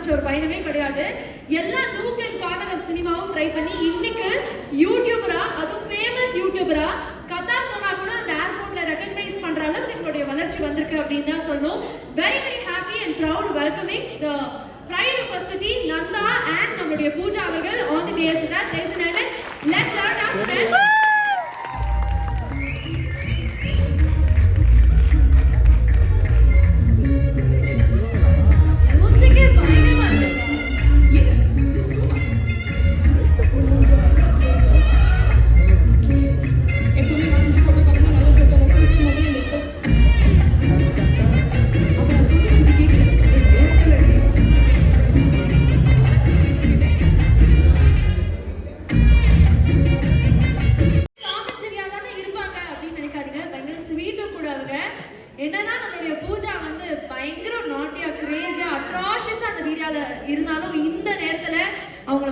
ஆரம்பிச்ச ஒரு பயணமே கிடையாது. எல்லா நூக் அண்ட் கார்னர் ஆஃப் சினிமாவும் ட்ரை பண்ணி இன்னைக்கு யூடியூபரா அதுவும் ஃபேமஸ் யூடியூபரா கதா சொன்னா கூட அந்த ஏர்போர்ட்ல ரெக்கக்னைஸ் பண்ற அளவுக்கு எங்களுடைய வளர்ச்சி வந்திருக்கு அப்படின்னு தான் சொல்லணும். Very very happy and proud welcoming the pride of Nanda and நம்மளுடைய பூஜா அவர்கள் on the dais with us ladies and gentlemen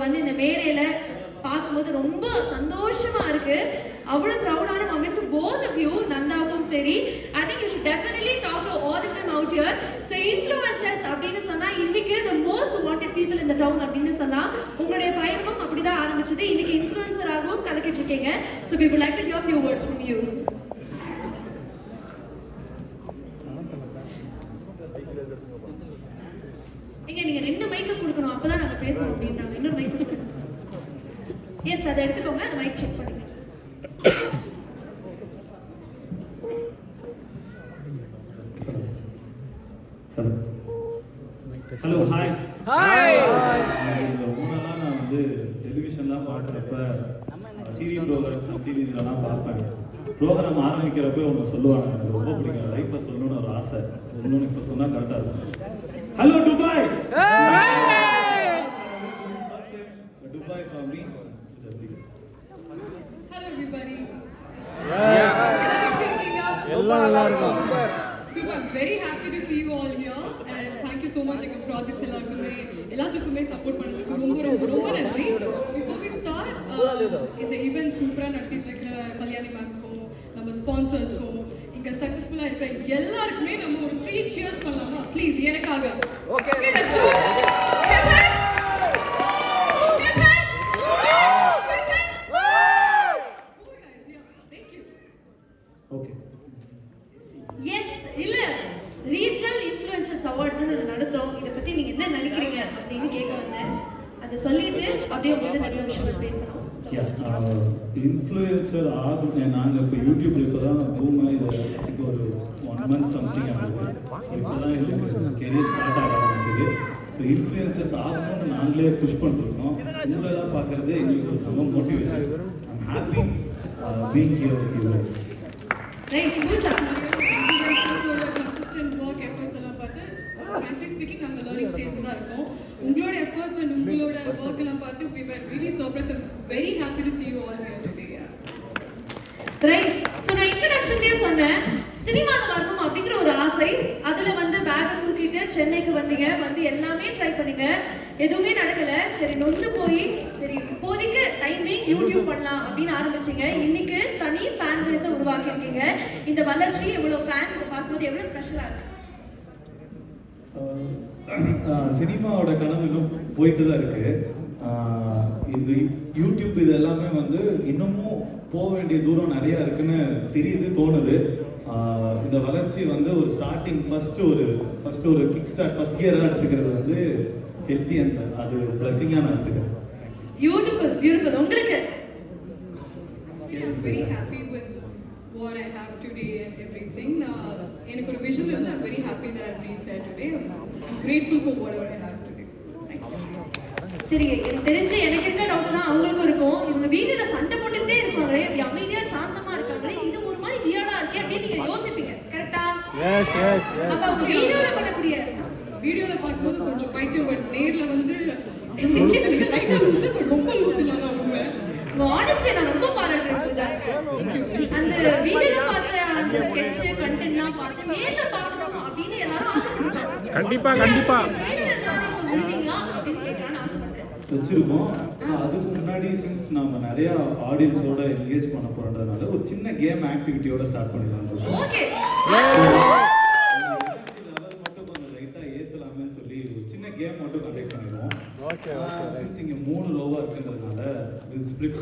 வந்து இந்த மேடையில பார்க்கும்போது ரொம்ப சந்தோஷமா இருக்கு. அவ்வளோ ப்ரௌடான moment to both of you நந்தாவுக்கும் சரி. I think you should definitely talk to all in them out here so influences அப்படின்னு சொன்னால் இன்றைக்கு த மோஸ்ட் வாண்டட் பீப்புள் இந்த டவுன் அப்படின்னு சொல்லலாம் உங்களுடைய பயணமும் அப்படிதான் ஆரம்பிச்சது. இன்னைக்கு இன்ஃப்ளூயன்சராகவும் கலக்கிட்டு இருக்கீங்க. So we would like to hear few words from you நீங்க நீங்க ரெண்டு மைக்க கொடுக்கணும் அப்பதான் நாங்க பேசணும் அப்படின்றாங்க இன்னொரு மைக் எஸ் அதை எடுத்துக்கோங்க. அந்த மைக் செக் பண்ணுங்க. ஹலோ ஹாய் ஹாய் ரொம்ப நாளாக நான் வந்து டெலிவிஷன்லாம் பார்க்குறப்ப டிவி ப்ரோக்ராம் சன் டிவிலலாம் பார்ப்பேன். ப்ரோக்ராம் ஆரம்பிக்கிறப்ப ஒன்று சொல்லுவாங்க எனக்கு ரொம்ப பிடிக்கும். லைஃப்பில் சொல்லணும்னு ஒரு ஆசை. சொல்லணும்னு இப்போ சொன்னால் கரெக்டாக இருக்கும். Hello Dubai Dubai for me எல்லாரும் எப்படி இருக்கீங்க எல்லாம் நல்லா இருக்கும் super very happy to see you all here. And thank you so much எங்க ப்ராஜெக்ட்ஸ் எல்லாருக்குமே எல்லாத்துக்குமே சப்போர்ட் பண்ணதுக்கு ரொம்ப ரொம்ப ரொம்ப நன்றி. பிஃபோர் வி ஸ்டார்ட் இந்த ஈவென்ட் சூப்பராக நடத்திட்டு இருக்கிற கல்யாணி மேம்க்கும் நம்ம ஸ்பான்சர்ஸ்க்கும் இங்க சக்ஸஸ்ஃபுல்லா இருக்கிற எல்லாருக்குமே நம்ம ஒரு த்ரீ சியர்ஸ் பண்ணலாமா? ப்ளீஸ் எனக்காக Okay. ஓகே எஸ் இல்ல. ரீஜனல் இன்ஃப்ளூயன்சஸ் அவார்ட்ஸ்னு ஒன்று நடத்துறோம். இதை பத்தி நீங்க என்ன நினைக்கிறீங்க அப்படின்னு கேட்க வந்தேன் அதை சொல்லிட்டு அப்படியே உங்கள்கிட்ட நிறைய விஷயங்கள் பேசணும் இன்ஃப்ளூயன்சர் ஆகும். நாங்கள் இப்போ யூடியூப்ல இப்போ தான் பூமா இது இப்போ ஒரு ஒன் மந்த் சம்திங் ஆகுது. ஸோ இப்போ தான் எங்களுக்கு கெரியர் ஸ்டார்ட் ஆக ஆரம்பிச்சது. ஸோ இன்ஃப்ளூயன்சர்ஸ் ஆகணும்னு நாங்களே புஷ் பண்ணிருக்கோம் உங்களெல்லாம் பார்க்குறது எங்களுக்கு ஒரு செம்ம motivation I'm happy being here with you guys. Right Pooja இன்ஃப்ளூயன்சர்ஸோட consistent work efforts எல்லாம் பார்த்து ஃப்ராங்க்லி ஸ்பீக்கிங் நாங்கள் லேர்னிங் ஸ்டேஜ் தான் இருக்கோம். உங்களோட எஃபர்ட்ஸ் அண்ட் உங்களோட ஒர்க் எல்லாம் பார்த்து surprised. I'm very happy to see you all here today. Yeah. Right so நான் இன்ட்ரடக்ஷன்லேயே சொன்னேன். சினிமாவில் வரணும் அப்படிங்கிற ஒரு ஆசை. அதில் வந்து பேக்கை தூக்கிட்டு சென்னைக்கு வந்தீங்க. வந்து எல்லாமே ட்ரை பண்ணீங்க. எதுவுமே நடக்கல. சரி நொந்து போய் சரி இப்போதைக்கு டைமிங் யூடியூப் பண்ணலாம் அப்படின்னு ஆரம்பிச்சீங்க. இன்னைக்கு தனி ஃபேன் பேஸை உருவாக்கியிருக்கீங்க. இந்த வளர்ச்சி எவ்வளோ ஃபேன்ஸ் இதை பார்க்கும்போது எவ்வளோ ஸ்பெஷலாக இருக்கு? சினிமாவோட கனவு இன்னும் போயிட்டு தான் இருக்கு. இந்த யூடியூப் இது எல்லாமே வந்து இன்னமும் போக வேண்டிய தூரம் நிறைய இருக்குன்னு தெரியுது தோணுது இந்த வளர்ச்சி வந்து ஒரு ஸ்டார்டிங் ஃபர்ஸ்ட் ஒரு ஃபர்ஸ்ட் ஒரு கிக் ஸ்டார்ட் ஃபர்ஸ்ட் கியராக எடுத்துக்கிறது வந்து ஹெல்த்தி அண்ட் அது பிளஸிங்காக நான் எடுத்துக்கிறேன் பியூட்டிஃபுல் பியூட்டிஃபுல் உங்களுக்கு very happy with what I have today and everything. Uh, எனக்கு ஒரு விஷயம் இருந்து I'm very happy that I've reached there today. I'm I'm grateful for whatever I have today. Thank you. சரி எனக்கு தெரிஞ்சு எனக்கு இருக்க டவுட் தான் அவங்களுக்கும் இருக்கும். இவங்க வீடுல சண்டை போட்டுக்கிட்டே இருப்பாங்களே இப்படி அமைதியா சாந்தமா இருக்காங்களே இது ஒரு மாதிரி வியர்டா இருக்கே அப்படின்னு நீங்க யோசிப்பீங்க. கரெக்டா எஸ் எஸ் எஸ் அப்ப அவங்க வீடியோல பண்ணக்கூடிய வீடியோல பார்க்கும்போது கொஞ்சம் பைத்தியம் பட் நேர்ல வந்து லைட்டா லூஸ் பட் ரொம்ப லூஸ் இல்ல நான் உண்மை ஆனஸ்டியை நான் ரொம்ப பாராட்டுறேன் பூஜா. அந்த வீடியோல பார்த்த அந்த ஸ்கெட்ச் கண்டென்ட்லாம் பார்த்து நேர்ல பார்க்கணும் அப்படின்னு எல்லாரும் ஆசைப்படுறாங்க கண்டிப்பா கண்டிப்பா. வச்சிருக்கோம். ஸோ அதுக்கு முன்னாடி சின்ஸ் நம்ம நிறைய ஆடியன்ஸோட என்கேஜ் பண்ண போறதுனால ஒரு சின்ன கேம் ஆக்டிவிட்டியோட ஸ்டார்ட் பண்ணிடலாம் ஓகே லைட்டா ஏத்தலாமேன்னு சொல்லி ஒரு சின்ன கேம் மட்டும் கண்டக்ட் பண்ணிடுவோம் right. சின்ஸ் இங்கே மூணு லோவாக இருக்குன்றதுனால வில் ஸ்பிளிட்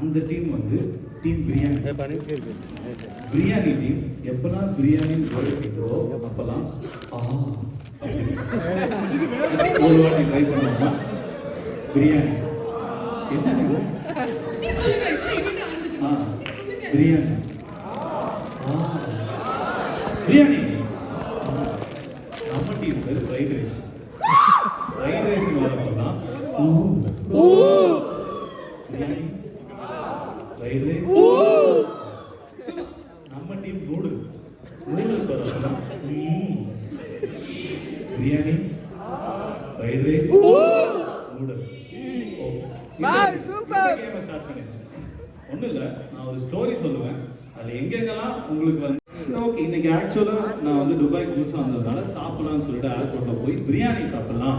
அந்த டீம் வந்து டீம் பிரியாணி பிரியாணி டீம் எப்பெல்லாம் பிரியாணின்னு வேர்டு கேட்குறோ அப்பெல்லாம் ஒரு வாட்டி ட்ரை பண்ணுவோமா? பிரியாணி. என்ன நீ சொல்லுங்க இப்போ இவங்க ஆ. ஆரம்பிச்சிடும் நீ சொல்லுங்க. பிரியாணி. பிரியாணி. டீம் பேர் ஃப்ரைட் ரைஸ் ஃப்ரைட் ரைஸ் வரப்பெல்லாம் ஊ பிரியாணி ஃப்ரைட் ரைஸ் சும்மா நம்ம டீம் நூடுல்ஸ் நூடுல்ஸ் வரப்பெல்லாம் ஈ. Biryani fried rice noodles. கேமை ஸ்டார்ட் பண்ணிடுறேன் ஒன்றும் இல்லை நான் ஒரு ஸ்டோரி சொல்லுவேன். அதில் எங்கெங்கெல்லாம் உங்களுக்கு வந்து ஓகே இன்னைக்கு ஆக்சுவலாக நான் வந்து துபாய் புதுசாக வந்ததுனால சாப்பிடலாம்னு சொல்லிட்டு ஏர்போர்ட்டில் போய் பிரியாணி சாப்பிடலாம்.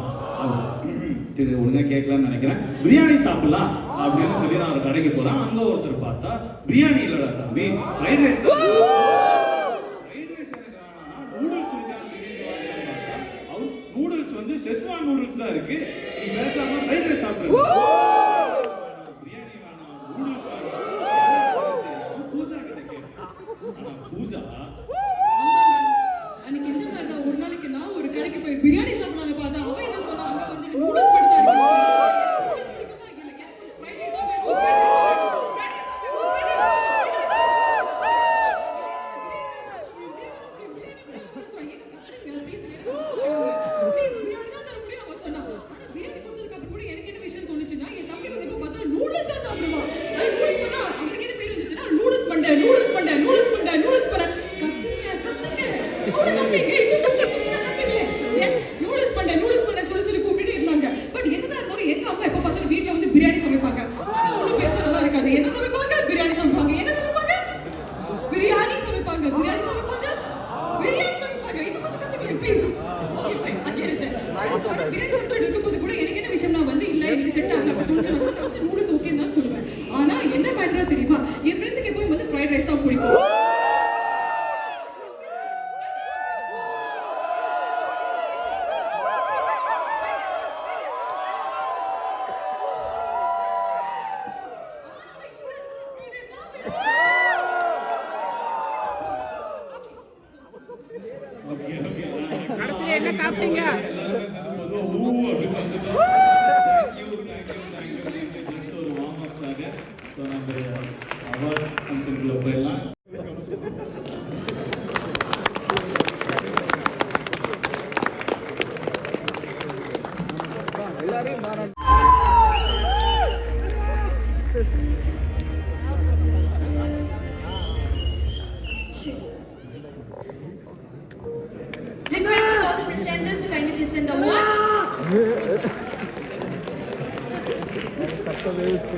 சரி ஒழுங்காக கேட்கலான்னு நினைக்கிறேன். பிரியாணி சாப்பிடலாம் அப்படின்னு சொல்லி நான் ஒரு கடைக்கு போகிறேன் அங்கே ஒருத்தர் பார்த்தா பிரியாணி இல்லைடா தம்பி ஃப்ரைட் ரைஸ் தான். நூடுல்ஸ் தான் இருக்கு. நீ பேசாம ஃப்ரைட் ரைஸ் சாப்பிடுங்க பெருசா என்ன சமைப்பாங்க பிரியாணி சமைப்பாங்க என்ன சமைப்பாங்க பிரியாணி சமைப்பாங்க பிரியாணி சமைப்பாங்க பிரியாணி சமைப்பாங்க இன்னும் கொஞ்சம் கத்துக்கல ப்ளீஸ் ஓகே ஃபைன் அங்கே இருந்து பிரியாணி சமைச்சிட்டு இருக்கும்போது கூட எனக்கு என்ன விஷயம் நான் வந்து இல்லை எனக்கு செட் ஆகல. அப்படி தோணுச்சு நான் வந்து நூடுல்ஸ் ஓகே தான் சொல்லுவேன். ஆனால் என்ன மேட்டரா தெரியுமா? என் ஃப்ரெண்ட்ஸுக்கு எப்பவும் வந்து ஃப்ரைட் ரைஸ் தான் பிடிக்கும். அவார்ட் ஃபங்க்ஷனுக்குள்ள போயிடலாம் எல்லாரையும் பாராட்டு Requesting all the presenters to kindly present the award. கத்த வேஸ்ட்